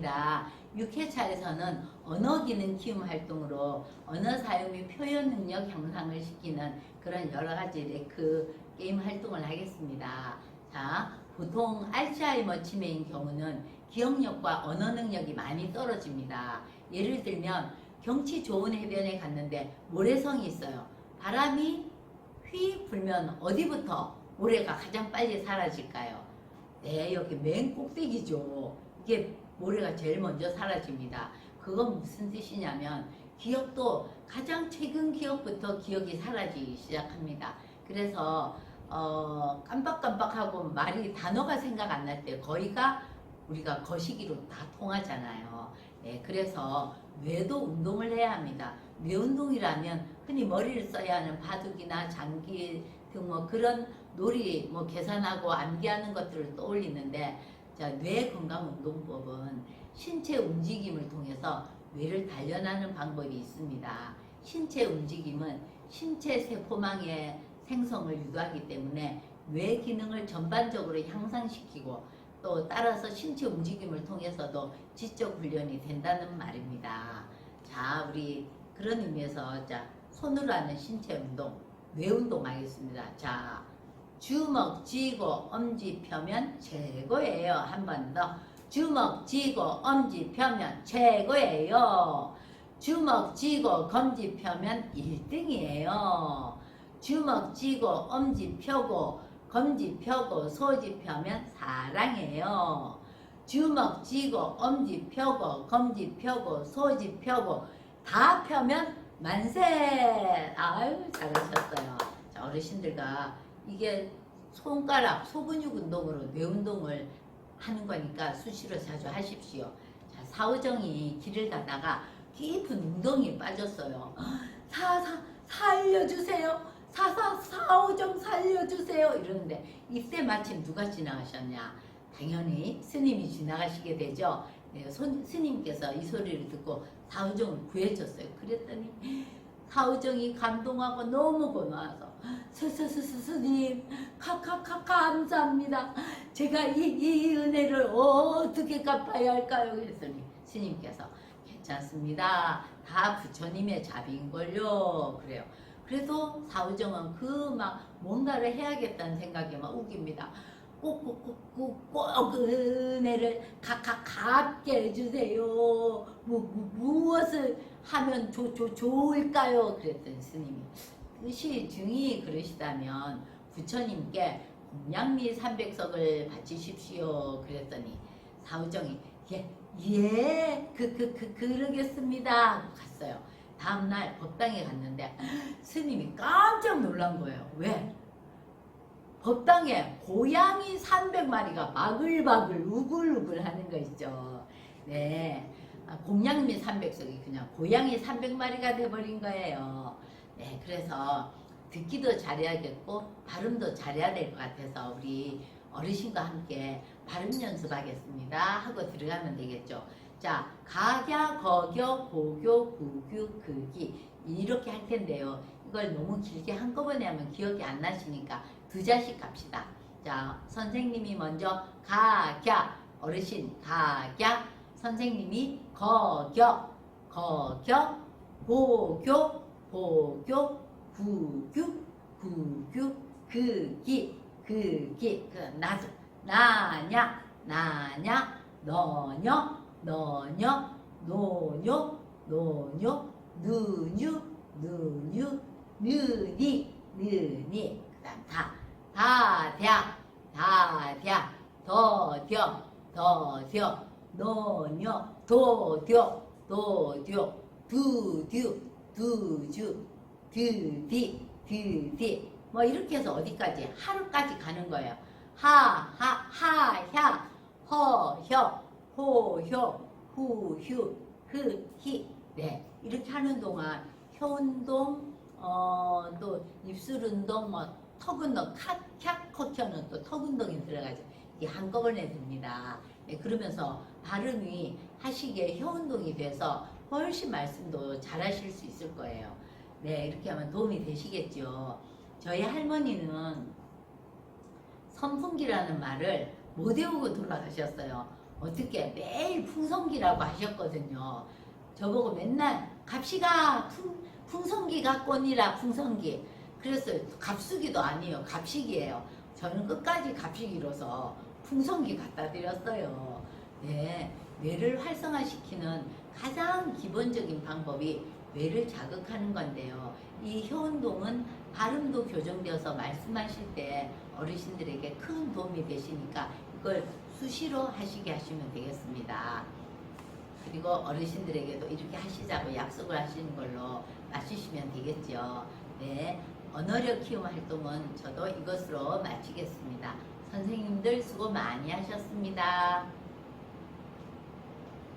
아닙니다. 6회차에서는 언어 기능 키움 활동으로 언어 사용 및 표현 능력 향상을 시키는 그런 여러 가지 레크 게임 활동을 하겠습니다. 자, 보통 알츠하이머 치매인 경우는 기억력과 언어 능력이 많이 떨어집니다. 예를 들면 경치 좋은 해변에 갔는데 모래성이 있어요. 바람이 휘 불면 어디부터 모래가 가장 빨리 사라질까요? 네, 여기 맨 꼭대기죠. 이게 모래가 제일 먼저 사라집니다. 그건 무슨 뜻이냐면 기억도 가장 최근 기억부터 기억이 사라지기 시작합니다. 그래서 어, 깜빡깜빡하고 말이 단어가 생각 안 날 때 거의가 우리가 거시기로 다 통하잖아요. 네, 그래서 뇌도 운동을 해야 합니다. 뇌 운동이라면 흔히 머리를 써야 하는 바둑이나 장기 등 뭐 그런 놀이 뭐 계산하고 암기하는 것들을 떠올리는데 자, 뇌 건강 운동법은 신체 움직임을 통해서 뇌를 단련하는 방법이 있습니다. 신체 움직임은 신체 세포망의 생성을 유도하기 때문에 뇌 기능을 전반적으로 향상시키고 또 따라서 신체 움직임을 통해서도 지적 훈련이 된다는 말입니다. 자, 우리 그런 의미에서 자, 손으로 하는 신체 운동, 뇌 운동 하겠습니다. 자, 주먹 쥐고 엄지 펴면 최고예요. 한 번 더. 주먹 쥐고 엄지 펴면 최고예요. 주먹 쥐고 검지 펴면 1등이에요. 주먹 쥐고 엄지 펴고 검지 펴고 소지 펴면 사랑해요. 주먹 쥐고 엄지 펴고 검지 펴고 소지 펴고 다 펴면 만세. 아유 잘하셨어요. 자, 어르신들과 이게 손가락 소근육 운동으로 뇌 운동을 하는 거니까 수시로 자주 하십시오. 자, 사오정이 길을 가다가 깊은 웅덩이에 빠졌어요. 사사 살려주세요. 사사 사오정 살려주세요. 이러는데 이때 마침 누가 지나가셨냐? 당연히 스님이 지나가시게 되죠. 네, 손, 스님께서 이 소리를 듣고 사오정을 구해줬어요. 그랬더니 사오정이 감동하고 너무 고마워서 스스스스 스님 카카카 감사합니다. 제가 이, 이 은혜를 어떻게 갚아야 할까요? 그랬더니 스님께서 괜찮습니다. 다 부처님의 자비인걸요. 그래요. 그래도 사우정은 그 막 뭔가를 해야겠다는 생각에 막 우깁니다. 꼭꼭꼭꼭꼭 그 은혜를 각각 갚게 해주세요. 뭐, 뭐, 무엇을 하면 조, 조, 좋을까요? 그랬더니 스님이 뜻이 증이 그러시다면 부처님께 공양미 300석을 바치십시오. 그랬더니 사우정이 예, 예, 그, 그, 그, 그러겠습니다. 갔어요. 다음날 법당에 갔는데 스님이 깜짝 놀란 거예요. 왜? 법당에 고양이 300마리가 바글바글 우글우글 하는 거 있죠. 네. 아, 공양미 300석이 그냥 고양이 300마리가 돼버린 거예요. 네. 그래서 듣기도 잘해야겠고 발음도 잘해야 될 것 같아서 우리 어르신과 함께 발음 연습하겠습니다. 하고 들어가면 되겠죠. 자, 가갸, 거겨, 고교, 구규, 극이 이렇게 할 텐데요. 이걸 너무 길게 한꺼번에 하면 기억이 안 나시니까 두 자씩 갑시다. 자, 선생님이 먼저 가갸, 어르신 가갸, 선생님이 거겨, 거겨, 고교, 고교, 구규, 구규, 극이, 극이, 그 나죠. 나냐, 나냐, 너녀, 너녀, 노녀, 노녀, 느뉴, 느뉴, 느니, 느니. 그 다음 다, 다ध्야, 다ಧ್야, 더뎌, 더뎌, 노녀, 도뎌, 도뎌, 두듀, 두주, 드디, 드디. 뭐 이렇게 해서 어디까지? 하루까지 가는 거예요. 하, 하, 하야, 허혀, 호 효, 후 휴, 흐, 히. 네. 이렇게 하는 동안 혀 운동, 어, 또 입술 운동, 뭐, 턱 운동, 카, 캬, 커켜는 또 턱 운동이 들어가죠. 이게 한꺼번에 됩니다. 네, 그러면서 발음이 하시기에 혀 운동이 돼서 훨씬 말씀도 잘 하실 수 있을 거예요. 네, 이렇게 하면 도움이 되시겠죠. 저희 할머니는 선풍기라는 말을 못 외우고 돌아가셨어요. 어떻게 매일 풍성기라고 하셨거든요. 저보고 맨날 갑시가 풍, 풍성기 갖고 오니라 풍성기. 그래서 갑수기도 아니에요. 갑식이에요. 저는 끝까지 갑식이로서 풍성기 갖다 드렸어요. 네, 뇌를 활성화시키는 가장 기본적인 방법이 뇌를 자극하는 건데요. 이 효운동은 발음도 교정되어서 말씀하실 때 어르신들에게 큰 도움이 되시니까 이걸 수시로 하시게 하시면 되겠습니다. 그리고 어르신들에게도 이렇게 하시자고 약속을 하시는 걸로 마치시면 되겠죠. 네, 언어력 키움 활동은 저도 이것으로 마치겠습니다. 선생님들 수고 많이 하셨습니다.